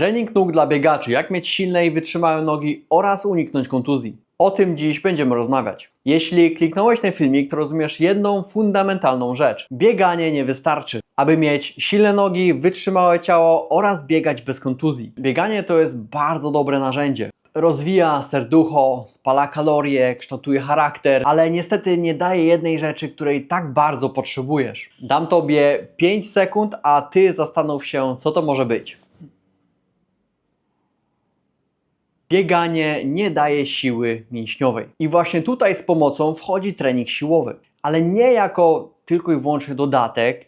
Trening nóg dla biegaczy, jak mieć silne i wytrzymałe nogi oraz uniknąć kontuzji. O tym dziś będziemy rozmawiać. Jeśli kliknąłeś ten filmik, to rozumiesz jedną fundamentalną rzecz. Bieganie nie wystarczy, aby mieć silne nogi, wytrzymałe ciało oraz biegać bez kontuzji. Bieganie to jest bardzo dobre narzędzie. Rozwija serducho, spala kalorie, kształtuje charakter, ale niestety nie daje jednej rzeczy, której tak bardzo potrzebujesz. Dam Tobie 5 sekund, a Ty zastanów się, co to może być. Bieganie nie daje siły mięśniowej. I właśnie tutaj z pomocą wchodzi trening siłowy, ale nie jako tylko i wyłącznie dodatek,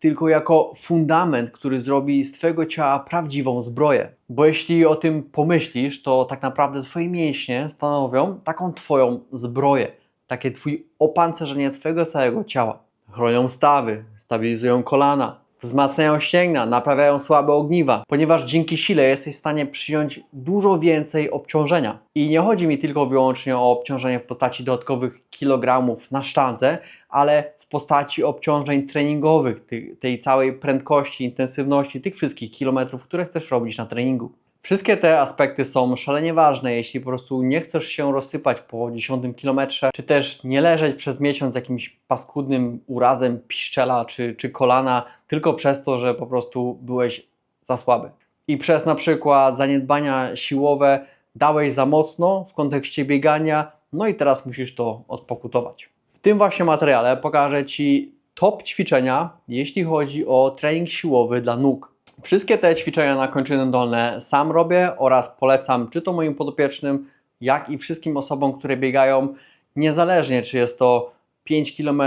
tylko jako fundament, który zrobi z Twojego ciała prawdziwą zbroję. Bo jeśli o tym pomyślisz, to tak naprawdę Twoje mięśnie stanowią taką Twoją zbroję, takie Twój opancerzenie Twojego całego ciała. Chronią stawy, stabilizują kolana, wzmacniają ścięgna, naprawiają słabe ogniwa, ponieważ dzięki sile jesteś w stanie przyjąć dużo więcej obciążenia. I nie chodzi mi tylko wyłącznie o obciążenie w postaci dodatkowych kilogramów na sztandze, ale w postaci obciążeń treningowych, tej całej prędkości, intensywności, tych wszystkich kilometrów, które chcesz robić na treningu. Wszystkie te aspekty są szalenie ważne, jeśli po prostu nie chcesz się rozsypać po 10 kilometrze, czy też nie leżeć przez miesiąc z jakimś paskudnym urazem piszczela czy, czy kolana, tylko przez to, że po prostu byłeś za słaby. I przez na przykład zaniedbania siłowe dałeś za mocno w kontekście biegania, no i teraz musisz to odpokutować. W tym właśnie materiale pokażę Ci top ćwiczenia, jeśli chodzi o trening siłowy dla nóg. Wszystkie te ćwiczenia na kończyny dolne sam robię oraz polecam czy to moim podopiecznym, jak i wszystkim osobom, które biegają, niezależnie czy jest to 5 km,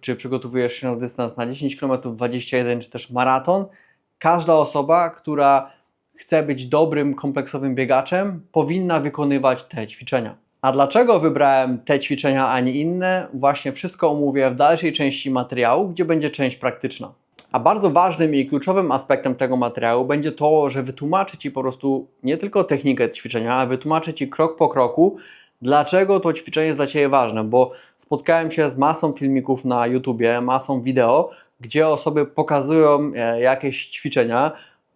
czy przygotowujesz się na dystans na 10 km, 21 czy też maraton. Każda osoba, która chce być dobrym, kompleksowym biegaczem, powinna wykonywać te ćwiczenia. A dlaczego wybrałem te ćwiczenia, a nie inne? Właśnie wszystko omówię w dalszej części materiału, gdzie będzie część praktyczna. A bardzo ważnym i kluczowym aspektem tego materiału będzie to, że wytłumaczę Ci po prostu nie tylko technikę ćwiczenia, ale wytłumaczę Ci krok po kroku, dlaczego to ćwiczenie jest dla Ciebie ważne, bo spotkałem się z masą filmików na YouTubie, masą wideo, gdzie osoby pokazują e, jakieś ćwiczenia,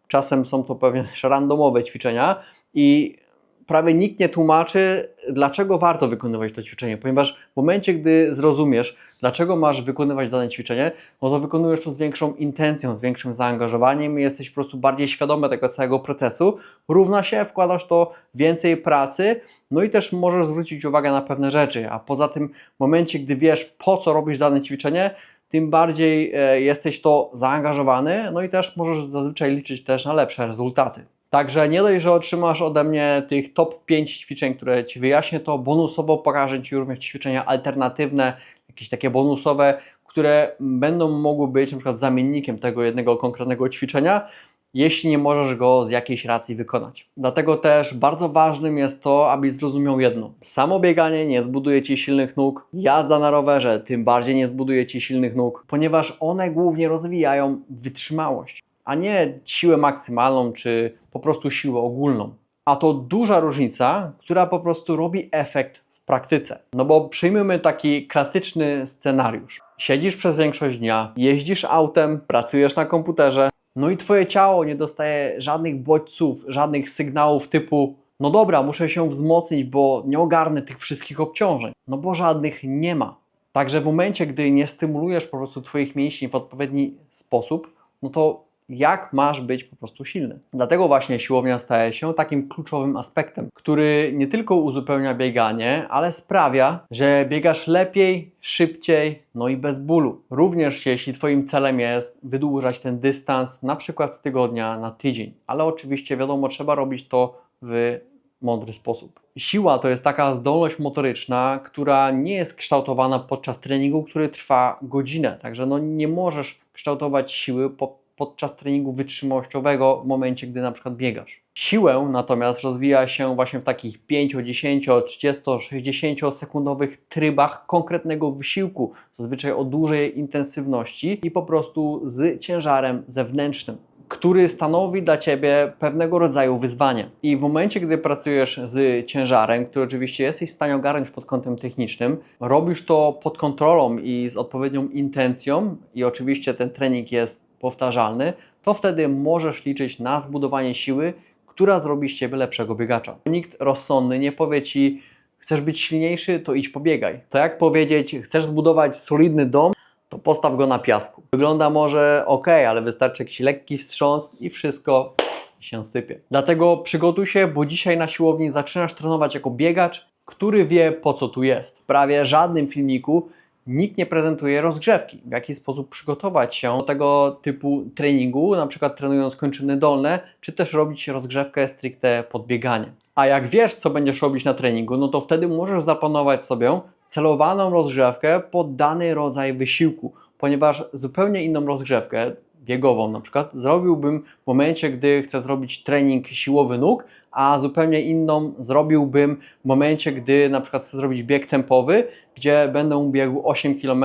czasem są to pewnie randomowe ćwiczenia i prawie nikt nie tłumaczy, dlaczego warto wykonywać to ćwiczenie, ponieważ w momencie, gdy zrozumiesz, dlaczego masz wykonywać dane ćwiczenie, no to wykonujesz to z większą intencją, z większym zaangażowaniem i jesteś po prostu bardziej świadomy tego całego procesu. Równa się, wkładasz to więcej pracy, no i też możesz zwrócić uwagę na pewne rzeczy, a poza tym w momencie, gdy wiesz, po co robisz dane ćwiczenie, tym bardziej e, jesteś to zaangażowany, no i też możesz zazwyczaj liczyć też na lepsze rezultaty. Także nie dość, że otrzymasz ode mnie tych top 5 ćwiczeń, które Ci wyjaśnię, to bonusowo pokażę Ci również ćwiczenia alternatywne, jakieś takie bonusowe, które będą mogły być na przykład zamiennikiem tego jednego konkretnego ćwiczenia, jeśli nie możesz go z jakiejś racji wykonać. Dlatego też bardzo ważnym jest to, abyś zrozumiał jedno. Samo bieganie nie zbuduje Ci silnych nóg, jazda na rowerze tym bardziej nie zbuduje Ci silnych nóg, ponieważ one głównie rozwijają wytrzymałość a nie siłę maksymalną czy po prostu siłę ogólną. A to duża różnica, która po prostu robi efekt w praktyce. No bo przyjmijmy taki klasyczny scenariusz. Siedzisz przez większość dnia, jeździsz autem, pracujesz na komputerze, no i twoje ciało nie dostaje żadnych bodźców, żadnych sygnałów typu no dobra, muszę się wzmocnić, bo nie ogarnę tych wszystkich obciążeń. No bo żadnych nie ma. Także w momencie, gdy nie stymulujesz po prostu Twoich mięśni w odpowiedni sposób, no to jak masz być po prostu silny. Dlatego właśnie siłownia staje się takim kluczowym aspektem, który nie tylko uzupełnia bieganie, ale sprawia, że biegasz lepiej, szybciej, no i bez bólu. Również jeśli Twoim celem jest wydłużać ten dystans, na przykład z tygodnia na tydzień, ale oczywiście wiadomo, trzeba robić to w mądry sposób. Siła to jest taka zdolność motoryczna, która nie jest kształtowana podczas treningu, który trwa godzinę. Także no nie możesz kształtować siły po podczas treningu wytrzymałościowego w momencie, gdy na przykład biegasz. Siłę natomiast rozwija się właśnie w takich 5, 10, 30, 60 sekundowych trybach konkretnego wysiłku, zazwyczaj o dużej intensywności i po prostu z ciężarem zewnętrznym który stanowi dla Ciebie pewnego rodzaju wyzwanie. I w momencie, gdy pracujesz z ciężarem, który oczywiście jesteś w stanie ogarnąć pod kątem technicznym, robisz to pod kontrolą i z odpowiednią intencją, i oczywiście ten trening jest powtarzalny, to wtedy możesz liczyć na zbudowanie siły, która zrobi z Ciebie lepszego biegacza. Nikt rozsądny nie powie Ci, chcesz być silniejszy, to idź pobiegaj. To jak powiedzieć, chcesz zbudować solidny dom, to postaw go na piasku. Wygląda może ok, ale wystarczy jakiś lekki wstrząs i wszystko się sypie. Dlatego przygotuj się, bo dzisiaj na siłowni zaczynasz trenować jako biegacz, który wie po co tu jest. W prawie żadnym filmiku nikt nie prezentuje rozgrzewki, w jaki sposób przygotować się do tego typu treningu, na przykład trenując kończyny dolne, czy też robić rozgrzewkę stricte pod bieganie. A jak wiesz, co będziesz robić na treningu, no to wtedy możesz zaplanować sobie celowaną rozgrzewkę pod dany rodzaj wysiłku, ponieważ zupełnie inną rozgrzewkę, biegową na przykład, zrobiłbym w momencie, gdy chcę zrobić trening siłowy nóg, a zupełnie inną zrobiłbym w momencie, gdy na przykład chcę zrobić bieg tempowy, gdzie będę biegł 8 km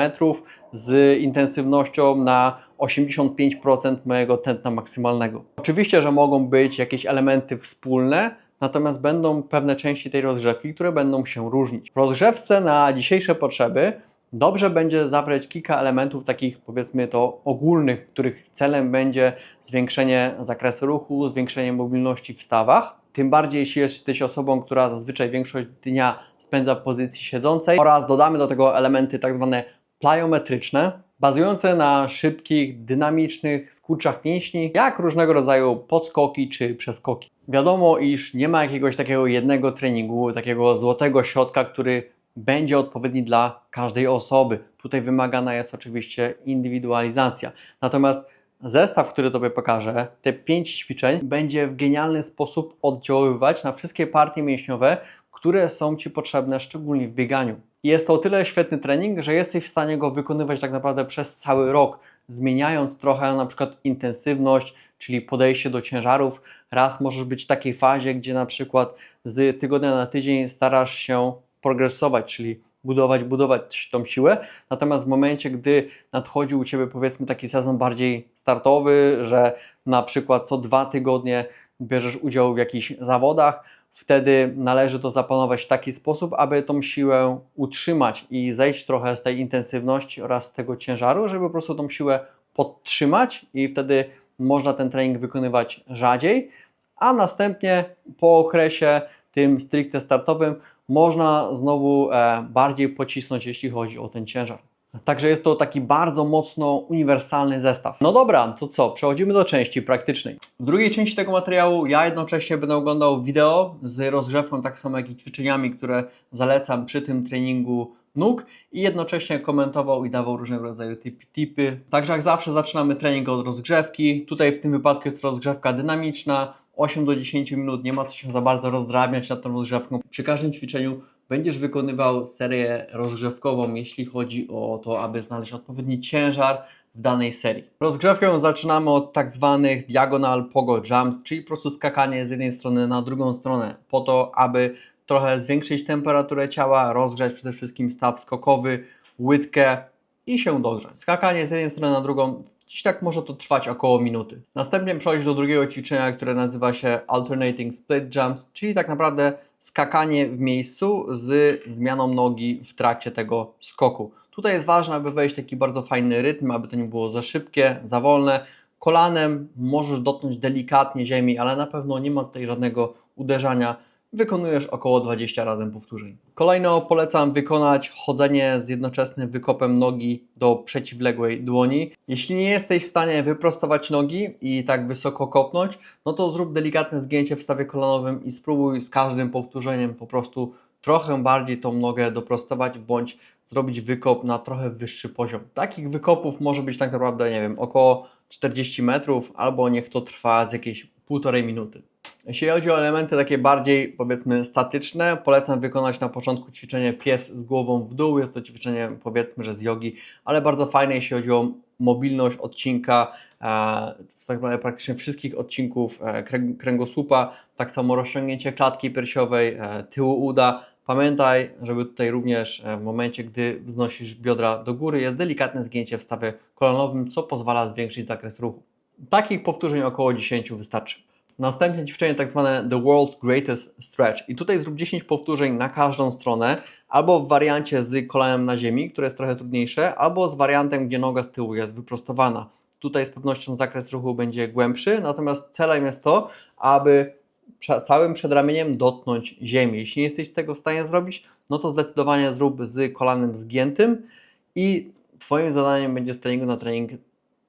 z intensywnością na 85% mojego tętna maksymalnego. Oczywiście, że mogą być jakieś elementy wspólne, natomiast będą pewne części tej rozgrzewki, które będą się różnić. W rozgrzewce na dzisiejsze potrzeby dobrze będzie zawrzeć kilka elementów takich powiedzmy to ogólnych, których celem będzie zwiększenie zakresu ruchu, zwiększenie mobilności w stawach. Tym bardziej jeśli jesteś osobą, która zazwyczaj większość dnia spędza w pozycji siedzącej oraz dodamy do tego elementy tak zwane plyometryczne, bazujące na szybkich, dynamicznych skurczach mięśni, jak różnego rodzaju podskoki czy przeskoki. Wiadomo, iż nie ma jakiegoś takiego jednego treningu, takiego złotego środka, który będzie odpowiedni dla każdej osoby. Tutaj wymagana jest oczywiście indywidualizacja. Natomiast zestaw, który Tobie pokażę, te pięć ćwiczeń, będzie w genialny sposób oddziaływać na wszystkie partie mięśniowe, które są Ci potrzebne, szczególnie w bieganiu. Jest to o tyle świetny trening, że jesteś w stanie go wykonywać tak naprawdę przez cały rok, zmieniając trochę na przykład intensywność, czyli podejście do ciężarów. Raz możesz być w takiej fazie, gdzie na przykład z tygodnia na tydzień starasz się progresować, czyli budować, budować tą siłę. Natomiast w momencie, gdy nadchodzi u Ciebie powiedzmy taki sezon bardziej startowy, że na przykład co dwa tygodnie bierzesz udział w jakichś zawodach, wtedy należy to zaplanować w taki sposób, aby tą siłę utrzymać i zejść trochę z tej intensywności oraz z tego ciężaru, żeby po prostu tą siłę podtrzymać i wtedy można ten trening wykonywać rzadziej, a następnie po okresie tym stricte startowym można znowu e, bardziej pocisnąć, jeśli chodzi o ten ciężar. Także jest to taki bardzo mocno uniwersalny zestaw. No dobra, to co? Przechodzimy do części praktycznej. W drugiej części tego materiału ja jednocześnie będę oglądał wideo z rozgrzewką, tak samo jak i ćwiczeniami, które zalecam przy tym treningu nóg i jednocześnie komentował i dawał różnego rodzaju tipy, tipy. Także jak zawsze zaczynamy trening od rozgrzewki. Tutaj w tym wypadku jest rozgrzewka dynamiczna, 8 do 10 minut, nie ma co się za bardzo rozdrabniać nad tą rozgrzewką. Przy każdym ćwiczeniu będziesz wykonywał serię rozgrzewkową, jeśli chodzi o to, aby znaleźć odpowiedni ciężar w danej serii. Rozgrzewkę zaczynamy od tak zwanych diagonal pogo jumps, czyli po prostu skakanie z jednej strony na drugą stronę, po to, aby trochę zwiększyć temperaturę ciała, rozgrzać przede wszystkim staw skokowy, łydkę i się dogrzać. Skakanie z jednej strony na drugą Dziś tak może to trwać około minuty. Następnie przechodzisz do drugiego ćwiczenia, które nazywa się Alternating Split Jumps, czyli tak naprawdę skakanie w miejscu z zmianą nogi w trakcie tego skoku. Tutaj jest ważne, aby wejść taki bardzo fajny rytm, aby to nie było za szybkie, za wolne. Kolanem możesz dotknąć delikatnie ziemi, ale na pewno nie ma tutaj żadnego uderzania wykonujesz około 20 razy powtórzeń. Kolejno polecam wykonać chodzenie z jednoczesnym wykopem nogi do przeciwległej dłoni. Jeśli nie jesteś w stanie wyprostować nogi i tak wysoko kopnąć, no to zrób delikatne zgięcie w stawie kolanowym i spróbuj z każdym powtórzeniem po prostu trochę bardziej tą nogę doprostować bądź zrobić wykop na trochę wyższy poziom. Takich wykopów może być tak naprawdę, nie wiem, około 40 metrów albo niech to trwa z jakieś półtorej minuty. Jeśli chodzi o elementy takie bardziej powiedzmy statyczne, polecam wykonać na początku ćwiczenie pies z głową w dół. Jest to ćwiczenie powiedzmy, że z jogi, ale bardzo fajne jeśli chodzi o mobilność odcinka, e, tak naprawdę praktycznie wszystkich odcinków e, kręgosłupa, tak samo rozciągnięcie klatki piersiowej, e, tyłu uda. Pamiętaj, żeby tutaj również w momencie, gdy wznosisz biodra do góry, jest delikatne zgięcie w stawie kolanowym, co pozwala zwiększyć zakres ruchu. Takich powtórzeń około 10 wystarczy. Następnie ćwiczenie tak zwane The World's Greatest Stretch. I tutaj zrób 10 powtórzeń na każdą stronę, albo w wariancie z kolanem na ziemi, które jest trochę trudniejsze, albo z wariantem, gdzie noga z tyłu jest wyprostowana. Tutaj z pewnością zakres ruchu będzie głębszy, natomiast celem jest to, aby całym przedramieniem dotknąć ziemi. Jeśli nie jesteś tego w stanie zrobić, no to zdecydowanie zrób z kolanem zgiętym i Twoim zadaniem będzie z treningu na trening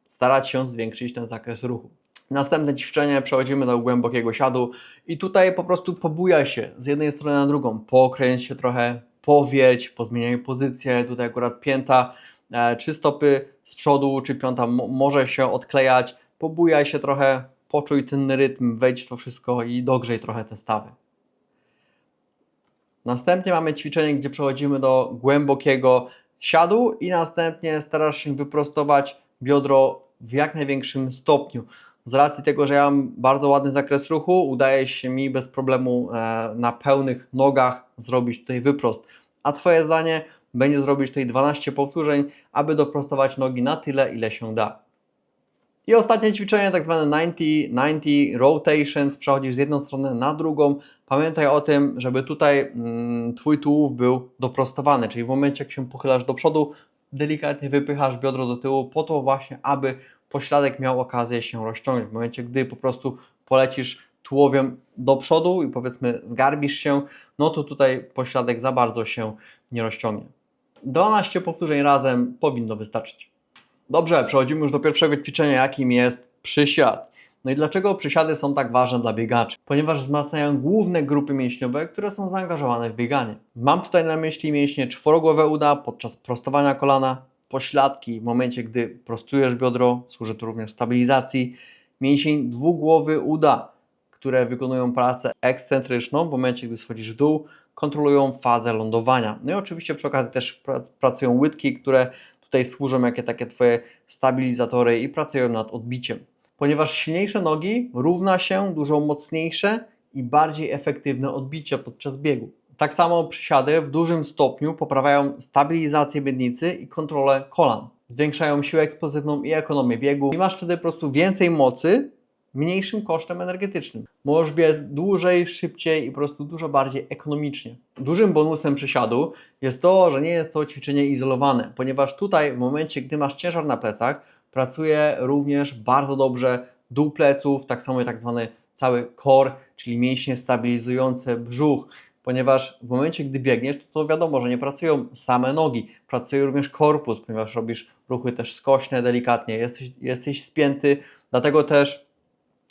starać się zwiększyć ten zakres ruchu. Następne ćwiczenie przechodzimy do głębokiego siadu i tutaj po prostu pobujaj się z jednej strony na drugą, pokręć się trochę, powierć, pozmieniaj pozycję, tutaj akurat pięta, e, czy stopy z przodu, czy piąta mo- może się odklejać, pobujaj się trochę, poczuj ten rytm, wejdź w to wszystko i dogrzej trochę te stawy. Następnie mamy ćwiczenie, gdzie przechodzimy do głębokiego siadu i następnie starasz się wyprostować biodro w jak największym stopniu. Z racji tego, że ja mam bardzo ładny zakres ruchu, udaje się mi bez problemu e, na pełnych nogach zrobić tutaj wyprost. A Twoje zdanie będzie zrobić tutaj 12 powtórzeń, aby doprostować nogi na tyle, ile się da. I ostatnie ćwiczenie, tak zwane 90-90 rotations, przechodzisz z jedną strony na drugą. Pamiętaj o tym, żeby tutaj mm, Twój tułów był doprostowany, czyli w momencie, jak się pochylasz do przodu, delikatnie wypychasz biodro do tyłu, po to właśnie, aby pośladek miał okazję się rozciągnąć. W momencie, gdy po prostu polecisz tułowiem do przodu i powiedzmy zgarbisz się, no to tutaj pośladek za bardzo się nie rozciągnie. 12 powtórzeń razem powinno wystarczyć. Dobrze, przechodzimy już do pierwszego ćwiczenia, jakim jest przysiad. No i dlaczego przysiady są tak ważne dla biegaczy? Ponieważ wzmacniają główne grupy mięśniowe, które są zaangażowane w bieganie. Mam tutaj na myśli mięśnie czworogłowe uda podczas prostowania kolana, pośladki w momencie, gdy prostujesz biodro, służy to również stabilizacji, mięsień dwugłowy uda, które wykonują pracę ekscentryczną w momencie, gdy schodzisz w dół, kontrolują fazę lądowania. No i oczywiście przy okazji też pra- pracują łydki, które tutaj służą jako takie Twoje stabilizatory i pracują nad odbiciem. Ponieważ silniejsze nogi równa się dużo mocniejsze i bardziej efektywne odbicie podczas biegu. Tak samo przysiady w dużym stopniu poprawiają stabilizację miednicy i kontrolę kolan. Zwiększają siłę eksplozywną i ekonomię biegu i masz wtedy po prostu więcej mocy mniejszym kosztem energetycznym. Możesz biec dłużej, szybciej i po prostu dużo bardziej ekonomicznie. Dużym bonusem przysiadu jest to, że nie jest to ćwiczenie izolowane, ponieważ tutaj w momencie, gdy masz ciężar na plecach, pracuje również bardzo dobrze dół pleców, tak samo tak zwany cały core, czyli mięśnie stabilizujące brzuch, ponieważ w momencie, gdy biegniesz, to, to wiadomo, że nie pracują same nogi, pracuje również korpus, ponieważ robisz ruchy też skośne, delikatnie, jesteś, jesteś spięty, dlatego też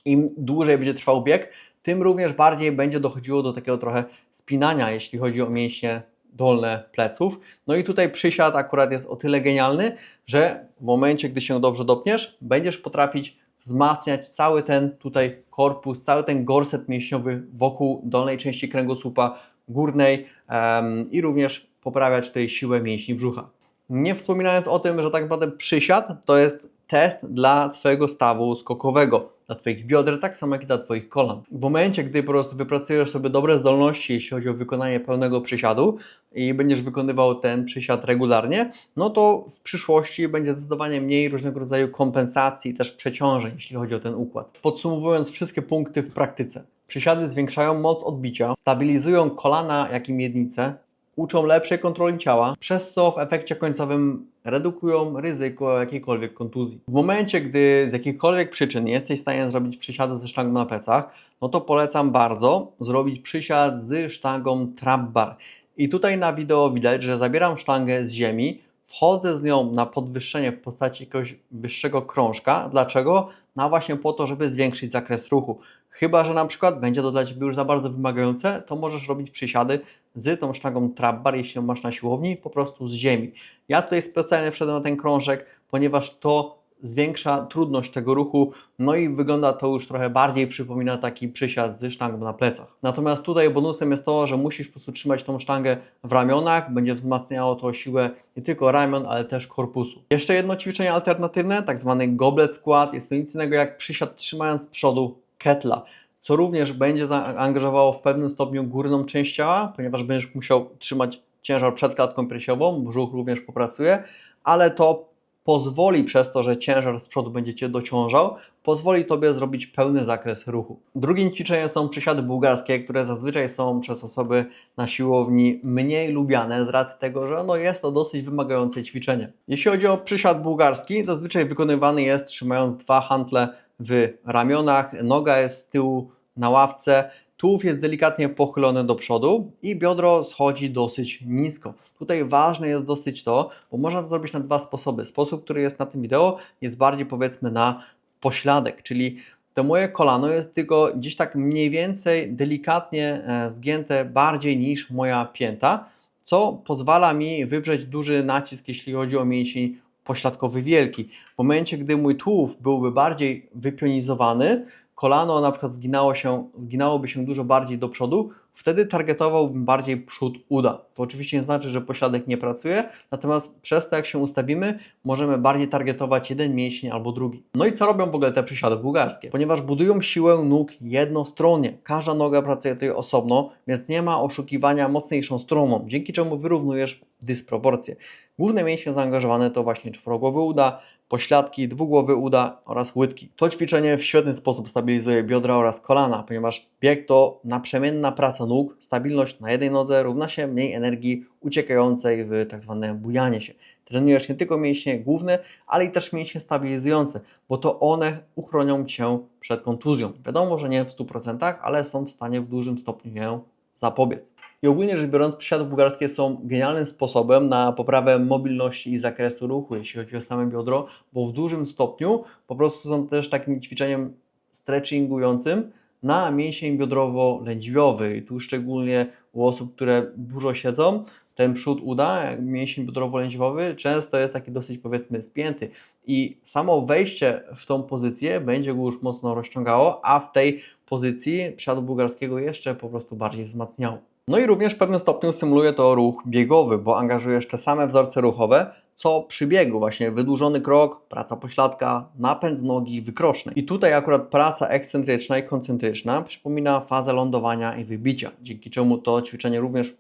im dłużej będzie trwał bieg, tym również bardziej będzie dochodziło do takiego trochę spinania, jeśli chodzi o mięśnie dolne pleców. No i tutaj przysiad akurat jest o tyle genialny, że w momencie, gdy się dobrze dopniesz, będziesz potrafić wzmacniać cały ten tutaj korpus, cały ten gorset mięśniowy wokół dolnej części kręgosłupa górnej em, i również poprawiać tutaj siłę mięśni brzucha. Nie wspominając o tym, że tak naprawdę przysiad to jest test dla Twojego stawu skokowego, dla Twoich bioder, tak samo jak i dla Twoich kolan. W momencie, gdy po prostu wypracujesz sobie dobre zdolności, jeśli chodzi o wykonanie pełnego przysiadu i będziesz wykonywał ten przysiad regularnie, no to w przyszłości będzie zdecydowanie mniej różnego rodzaju kompensacji, też przeciążeń, jeśli chodzi o ten układ. Podsumowując wszystkie punkty w praktyce. Przysiady zwiększają moc odbicia, stabilizują kolana, jak i miednicę, uczą lepszej kontroli ciała, przez co w efekcie końcowym redukują ryzyko jakiejkolwiek kontuzji. W momencie, gdy z jakichkolwiek przyczyn nie jesteś w stanie zrobić przysiadu ze sztangą na plecach, no to polecam bardzo zrobić przysiad z sztangą trap bar. I tutaj na wideo widać, że zabieram sztangę z ziemi, wchodzę z nią na podwyższenie w postaci jakiegoś wyższego krążka. Dlaczego? No właśnie po to, żeby zwiększyć zakres ruchu. Chyba, że na przykład będzie to dla Ciebie już za bardzo wymagające, to możesz robić przysiady z tą sztangą trap bar, jeśli ją masz na siłowni, po prostu z ziemi. Ja tutaj specjalnie wszedłem na ten krążek, ponieważ to zwiększa trudność tego ruchu, no i wygląda to już trochę bardziej przypomina taki przysiad ze sztangą na plecach. Natomiast tutaj bonusem jest to, że musisz po prostu trzymać tą sztangę w ramionach, będzie wzmacniało to siłę nie tylko ramion, ale też korpusu. Jeszcze jedno ćwiczenie alternatywne, tak zwany goblet squat, jest to nic innego jak przysiad trzymając z przodu ketla co również będzie zaangażowało w pewnym stopniu górną część ciała, ponieważ będziesz musiał trzymać ciężar przed klatką piersiową, brzuch również popracuje, ale to pozwoli przez to, że ciężar z przodu będzie Cię dociążał, pozwoli Tobie zrobić pełny zakres ruchu. Drugim ćwiczeniem są przysiady bułgarskie, które zazwyczaj są przez osoby na siłowni mniej lubiane z racji tego, że no jest to dosyć wymagające ćwiczenie. Jeśli chodzi o przysiad bułgarski, zazwyczaj wykonywany jest trzymając dwa hantle w ramionach, noga jest z tyłu na ławce. tułów jest delikatnie pochylony do przodu i biodro schodzi dosyć nisko. Tutaj ważne jest dosyć to, bo można to zrobić na dwa sposoby. Sposób, który jest na tym wideo, jest bardziej powiedzmy na pośladek, czyli to moje kolano jest tylko gdzieś tak mniej więcej delikatnie e, zgięte bardziej niż moja pięta, co pozwala mi wywrzeć duży nacisk, jeśli chodzi o mięsień pośladkowy wielki. W momencie, gdy mój tułów byłby bardziej wypionizowany, kolano na przykład zginało się, zginałoby się dużo bardziej do przodu, wtedy targetowałbym bardziej przód uda. To oczywiście nie znaczy, że pośladek nie pracuje, natomiast przez to jak się ustawimy, możemy bardziej targetować jeden mięsień albo drugi. No i co robią w ogóle te przysiady bułgarskie? Ponieważ budują siłę nóg jednostronnie. Każda noga pracuje tutaj osobno, więc nie ma oszukiwania mocniejszą stroną, dzięki czemu wyrównujesz dysproporcje. Główne mięśnie zaangażowane to właśnie czworogłowy uda, pośladki, dwugłowy uda oraz łydki. To ćwiczenie w świetny sposób stabilizuje biodra oraz kolana, ponieważ bieg to naprzemienna praca nóg, stabilność na jednej nodze równa się mniej energii uciekającej w tak zwane bujanie się. Trenujesz nie tylko mięśnie główne, ale i też mięśnie stabilizujące, bo to one uchronią Cię przed kontuzją. Wiadomo, że nie w 100%, ale są w stanie w dużym stopniu ją zapobiec. I ogólnie rzecz biorąc, przysiady bułgarskie są genialnym sposobem na poprawę mobilności i zakresu ruchu, jeśli chodzi o same biodro, bo w dużym stopniu po prostu są też takim ćwiczeniem stretchingującym na mięsień biodrowo-lędźwiowy. Tu szczególnie u osób, które dużo siedzą, ten przód uda, mięsień biodrowo-lędźwiowy, często jest taki dosyć powiedzmy spięty i samo wejście w tą pozycję będzie go już mocno rozciągało, a w tej pozycji przysiadu bułgarskiego jeszcze po prostu bardziej wzmacniało. No i również w pewnym stopniu symuluje to ruch biegowy, bo angażujesz te same wzorce ruchowe, co przy biegu, właśnie wydłużony krok, praca pośladka, napęd z nogi, wykroczny. I tutaj akurat praca ekscentryczna i koncentryczna przypomina fazę lądowania i wybicia, dzięki czemu to ćwiczenie również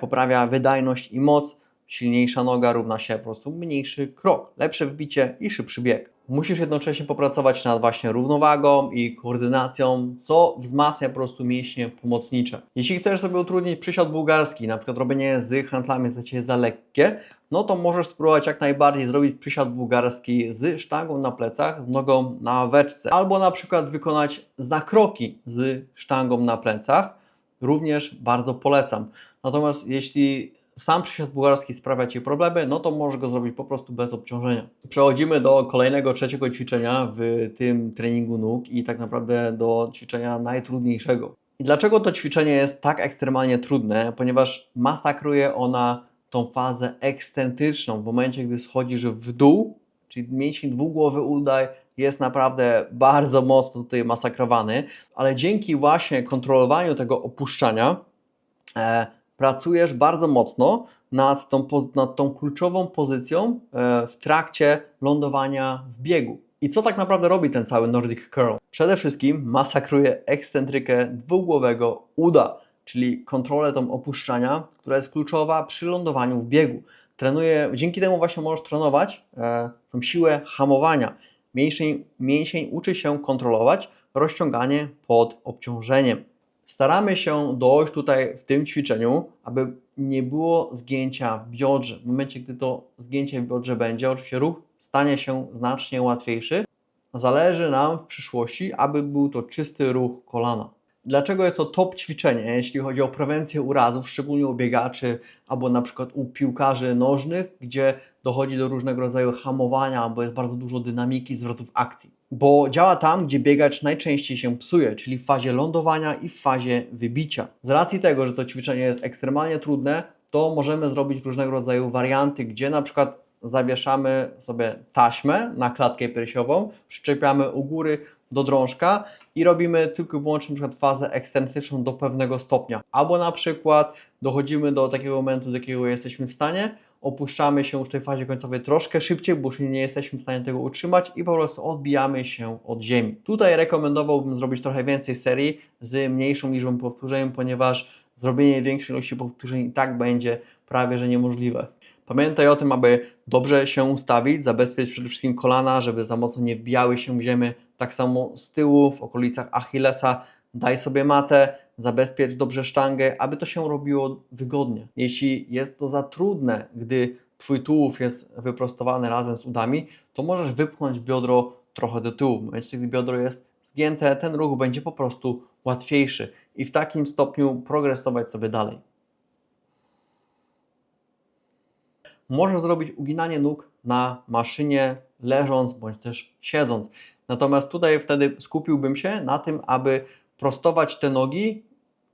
poprawia wydajność i moc. Silniejsza noga równa się po prostu mniejszy krok, lepsze wbicie i szybszy bieg. Musisz jednocześnie popracować nad właśnie równowagą i koordynacją, co wzmacnia po prostu mięśnie pomocnicze. Jeśli chcesz sobie utrudnić przysiad bułgarski, na przykład robienie z handlami dla Ciebie za lekkie, no to możesz spróbować jak najbardziej zrobić przysiad bułgarski z sztangą na plecach, z nogą na ławeczce, albo na przykład wykonać zakroki z sztangą na plecach. Również bardzo polecam. Natomiast jeśli sam przysiad bułgarski sprawia Ci problemy, no to możesz go zrobić po prostu bez obciążenia. Przechodzimy do kolejnego, trzeciego ćwiczenia w tym treningu nóg i tak naprawdę do ćwiczenia najtrudniejszego. I dlaczego to ćwiczenie jest tak ekstremalnie trudne? Ponieważ masakruje ona tą fazę ekscentryczną w momencie, gdy schodzisz w dół, czyli mięsień dwugłowy udaj jest naprawdę bardzo mocno tutaj masakrowany, ale dzięki właśnie kontrolowaniu tego opuszczania, e, pracujesz bardzo mocno nad tą, nad tą kluczową pozycją e, w trakcie lądowania w biegu. I co tak naprawdę robi ten cały Nordic Curl? Przede wszystkim masakruje ekscentrykę dwugłowego uda, czyli kontrolę tą opuszczania, która jest kluczowa przy lądowaniu w biegu. Trenuje, dzięki temu właśnie możesz trenować e, tą siłę hamowania. Mięsień, mięsień uczy się kontrolować rozciąganie pod obciążeniem. Staramy się dojść tutaj w tym ćwiczeniu, aby nie było zgięcia w biodrze. W momencie, gdy to zgięcie w biodrze będzie, oczywiście ruch stanie się znacznie łatwiejszy. Zależy nam w przyszłości, aby był to czysty ruch kolana. Dlaczego jest to top ćwiczenie, jeśli chodzi o prewencję urazów, szczególnie u biegaczy albo na przykład u piłkarzy nożnych, gdzie dochodzi do różnego rodzaju hamowania, bo jest bardzo dużo dynamiki, zwrotów akcji. Bo działa tam, gdzie biegacz najczęściej się psuje, czyli w fazie lądowania i w fazie wybicia. Z racji tego, że to ćwiczenie jest ekstremalnie trudne, to możemy zrobić różnego rodzaju warianty, gdzie na przykład zawieszamy sobie taśmę na klatkę piersiową, przyczepiamy u góry do drążka i robimy tylko i wyłącznie na przykład fazę ekscentryczną do pewnego stopnia. Albo na przykład dochodzimy do takiego momentu, do jakiego jesteśmy w stanie, opuszczamy się już w tej fazie końcowej troszkę szybciej, bo już nie jesteśmy w stanie tego utrzymać i po prostu odbijamy się od ziemi. Tutaj rekomendowałbym zrobić trochę więcej serii z mniejszą liczbą powtórzeń, ponieważ zrobienie większej ilości powtórzeń i tak będzie prawie że niemożliwe. Pamiętaj o tym, aby dobrze się ustawić, zabezpieczyć przede wszystkim kolana, żeby za mocno nie wbijały się w ziemię. Tak samo z tyłu, w okolicach Achillesa, daj sobie matę, zabezpiecz dobrze sztangę, aby to się robiło wygodnie. Jeśli jest to za trudne, gdy Twój tułów jest wyprostowany razem z udami, to możesz wypchnąć biodro trochę do tyłu. W momencie, gdy biodro jest zgięte, ten ruch będzie po prostu łatwiejszy i w takim stopniu progresować sobie dalej. Możesz zrobić uginanie nóg na maszynie leżąc bądź też siedząc. Natomiast tutaj wtedy skupiłbym się na tym, aby prostować te nogi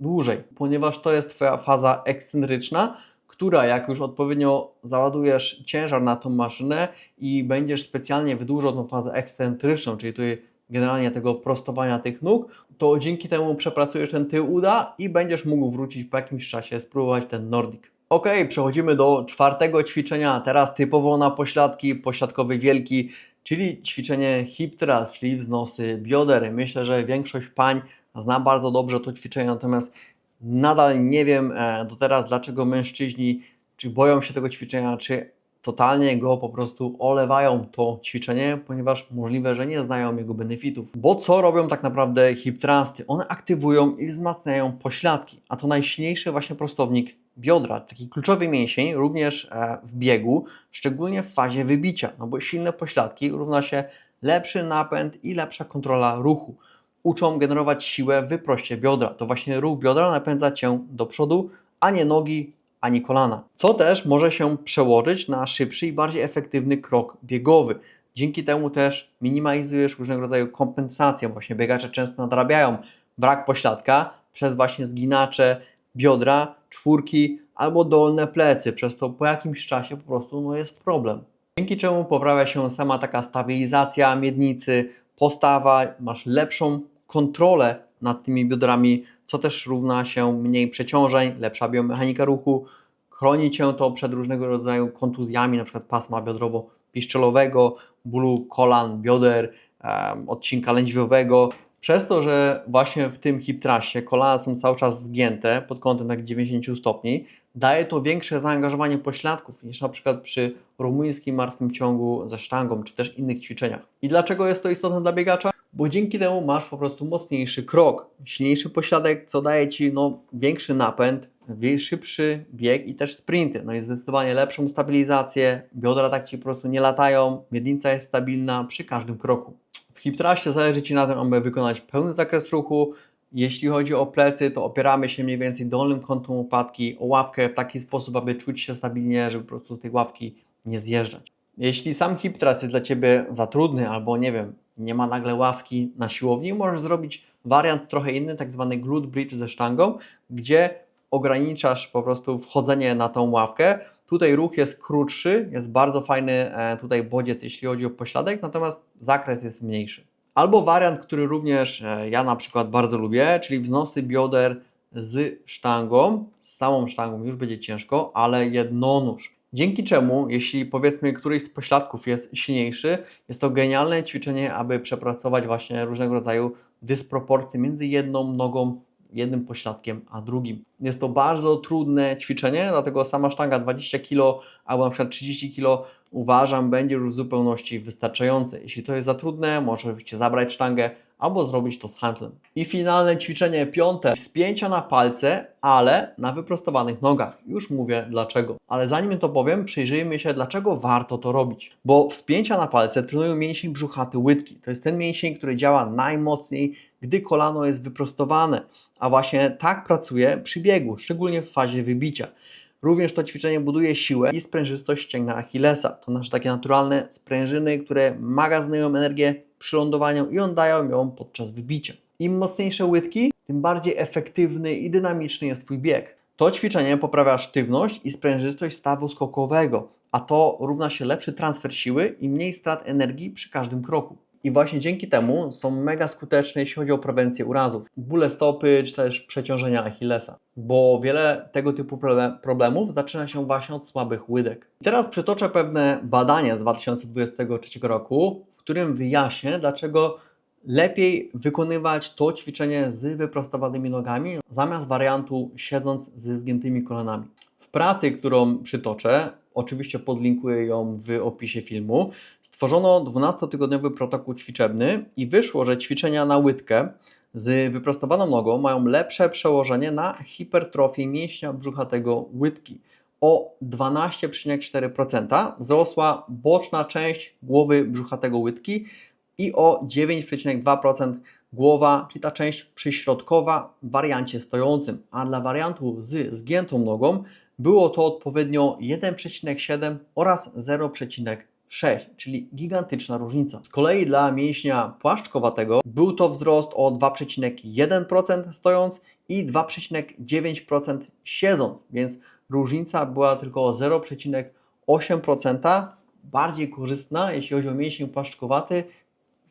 dłużej, ponieważ to jest faza ekscentryczna, która jak już odpowiednio załadujesz ciężar na tą maszynę i będziesz specjalnie wydłużał tą fazę ekscentryczną, czyli tutaj generalnie tego prostowania tych nóg, to dzięki temu przepracujesz ten tył uda i będziesz mógł wrócić po jakimś czasie, spróbować ten Nordic. Ok, przechodzimy do czwartego ćwiczenia, teraz typowo na pośladki, pośladkowy wielki, czyli ćwiczenie hip thrust, czyli wznosy bioder. Myślę, że większość pań zna bardzo dobrze to ćwiczenie, natomiast nadal nie wiem e, do teraz, dlaczego mężczyźni czy boją się tego ćwiczenia, czy totalnie go po prostu olewają to ćwiczenie, ponieważ możliwe, że nie znają jego benefitów. Bo co robią tak naprawdę hip thrusty? One aktywują i wzmacniają pośladki, a to najsilniejszy właśnie prostownik biodra, taki kluczowy mięsień również e, w biegu, szczególnie w fazie wybicia, no bo silne pośladki równa się lepszy napęd i lepsza kontrola ruchu. Uczą generować siłę w wyproście biodra. To właśnie ruch biodra napędza Cię do przodu, a nie nogi, ani kolana. Co też może się przełożyć na szybszy i bardziej efektywny krok biegowy. Dzięki temu też minimalizujesz różnego rodzaju kompensacje. Właśnie biegacze często nadrabiają brak pośladka przez właśnie zginacze biodra, czwórki albo dolne plecy. Przez to po jakimś czasie po prostu no, jest problem. Dzięki czemu poprawia się sama taka stabilizacja miednicy, postawa, masz lepszą kontrolę nad tymi biodrami, co też równa się mniej przeciążeń, lepsza biomechanika ruchu, chroni Cię to przed różnego rodzaju kontuzjami, np. pasma biodrowo-piszczelowego, bólu kolan, bioder, odcinka lędźwiowego. Przez to, że właśnie w tym hip thruście kolana są cały czas zgięte pod kątem tak 90 stopni, daje to większe zaangażowanie pośladków niż na przykład przy rumuńskim martwym ciągu ze sztangą, czy też innych ćwiczeniach. I dlaczego jest to istotne dla biegacza? Bo dzięki temu masz po prostu mocniejszy krok, silniejszy pośladek, co daje Ci no, większy napęd, szybszy bieg i też sprinty. No i zdecydowanie lepszą stabilizację, biodra tak Ci po prostu nie latają, miednica jest stabilna przy każdym kroku. W hip thruście zależy Ci na tym, aby wykonać pełny zakres ruchu, jeśli chodzi o plecy, to opieramy się mniej więcej dolnym kątem łopatki o ławkę w taki sposób, aby czuć się stabilnie, żeby po prostu z tej ławki nie zjeżdżać. Jeśli sam hip thrust jest dla Ciebie za trudny albo nie wiem, nie ma nagle ławki na siłowni, możesz zrobić wariant trochę inny, tak zwany glute bridge ze sztangą, gdzie ograniczasz po prostu wchodzenie na tą ławkę. Tutaj ruch jest krótszy, jest bardzo fajny e, tutaj bodziec, jeśli chodzi o pośladek, natomiast zakres jest mniejszy. Albo wariant, który również e, ja na przykład bardzo lubię, czyli wznosy bioder z sztangą, z samą sztangą już będzie ciężko, ale jednonóż. Dzięki czemu, jeśli powiedzmy któryś z pośladków jest silniejszy, jest to genialne ćwiczenie, aby przepracować właśnie różnego rodzaju dysproporcje między jedną nogą jednym pośladkiem a drugim. Jest to bardzo trudne ćwiczenie, dlatego sama sztanga 20 kg albo na przykład 30 kg uważam będzie już w zupełności wystarczające. Jeśli to jest za trudne, możecie zabrać sztangę albo zrobić to z handlem. I finalne ćwiczenie piąte, spięcia na palce, ale na wyprostowanych nogach. Już mówię dlaczego. Ale zanim to powiem, przyjrzyjmy się, dlaczego warto to robić. Bo wspięcia na palce trenują mięsień brzuchaty łydki. To jest ten mięsień, który działa najmocniej, gdy kolano jest wyprostowane. A właśnie tak pracuje przy biegu, szczególnie w fazie wybicia. Również to ćwiczenie buduje siłę i sprężystość ścięgna Achillesa. To nasze takie naturalne sprężyny, które magazynują energię przy lądowaniu i oddają ją podczas wybicia. Im mocniejsze łydki, tym bardziej efektywny i dynamiczny jest Twój bieg. To ćwiczenie poprawia sztywność i sprężystość stawu skokowego, a to równa się lepszy transfer siły i mniej strat energii przy każdym kroku. I właśnie dzięki temu są mega skuteczne, jeśli chodzi o prewencję urazów, bóle stopy czy też przeciążenia Achillesa, bo wiele tego typu problemów zaczyna się właśnie od słabych łydek. I teraz przytoczę pewne badania z 2023 roku, w którym wyjaśnię, dlaczego lepiej wykonywać to ćwiczenie z wyprostowanymi nogami zamiast wariantu siedząc ze zgiętymi kolanami. W pracy, którą przytoczę, oczywiście podlinkuję ją w opisie filmu, stworzono 12-tygodniowy protokół ćwiczebny i wyszło, że ćwiczenia na łydkę z wyprostowaną nogą mają lepsze przełożenie na hipertrofię mięśnia brzuchatego łydki. O 12,4% wzrosła boczna część głowy brzuchatego łydki i o 9,2% głowa, czyli ta część przyśrodkowa w wariancie stojącym, a dla wariantu z zgiętą nogą było to odpowiednio 1,7 oraz 0,6, czyli gigantyczna różnica. Z kolei dla mięśnia płaszczkowatego był to wzrost o 2,1% stojąc i 2,9% siedząc, więc różnica była tylko o 0,8% bardziej korzystna, jeśli chodzi o mięsień płaszczkowaty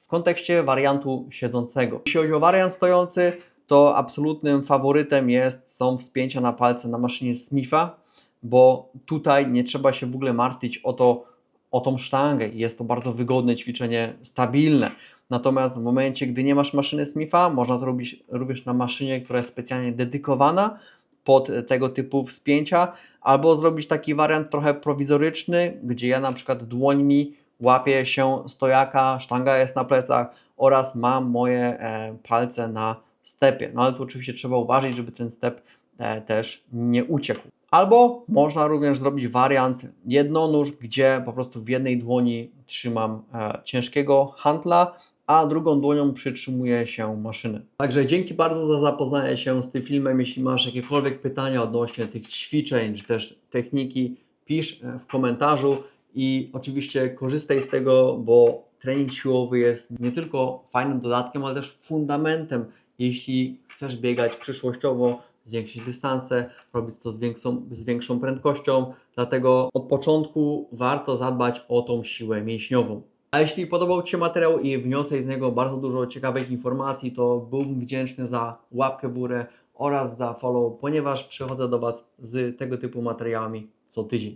w kontekście wariantu siedzącego. Jeśli chodzi o wariant stojący, to absolutnym faworytem jest, są wspięcia na palce na maszynie Smitha, bo tutaj nie trzeba się w ogóle martwić o to, o tą sztangę. Jest to bardzo wygodne ćwiczenie, stabilne. Natomiast w momencie, gdy nie masz maszyny Smitha, można to robić również na maszynie, która jest specjalnie dedykowana pod tego typu wspięcia, albo zrobić taki wariant trochę prowizoryczny, gdzie ja na przykład dłońmi łapię się stojaka, sztanga jest na plecach oraz mam moje e, palce na stepie. No ale tu oczywiście trzeba uważać, żeby ten step e, też nie uciekł. Albo można również zrobić wariant jednonóż, gdzie po prostu w jednej dłoni trzymam e, ciężkiego handla, a drugą dłonią przytrzymuję się maszyny. Także dzięki bardzo za zapoznanie się z tym filmem. Jeśli masz jakiekolwiek pytania odnośnie tych ćwiczeń, czy też techniki, pisz w komentarzu i oczywiście korzystaj z tego, bo trening siłowy jest nie tylko fajnym dodatkiem, ale też fundamentem, jeśli chcesz biegać przyszłościowo, zwiększyć dystanse, robić to z większą, z większą prędkością. Dlatego od początku warto zadbać o tą siłę mięśniową. A jeśli podobał Ci się materiał i wniosłeś z niego bardzo dużo ciekawych informacji, to byłbym wdzięczny za łapkę w górę oraz za follow, ponieważ przychodzę do Was z tego typu materiałami co tydzień.